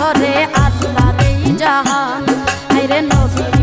ঘরে আল্লাহ রে জাহান। আইরে নজরে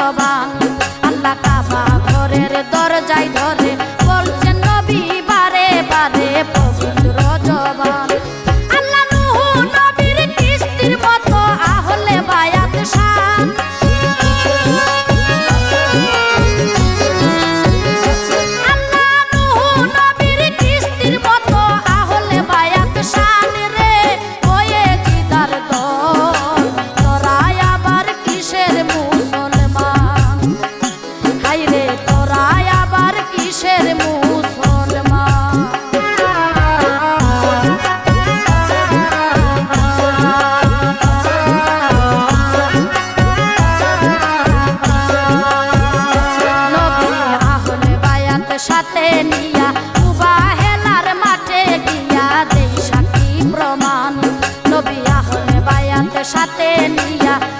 জবা আল্লাহ কাবা ঘরের দরজায় ধরে Yeah.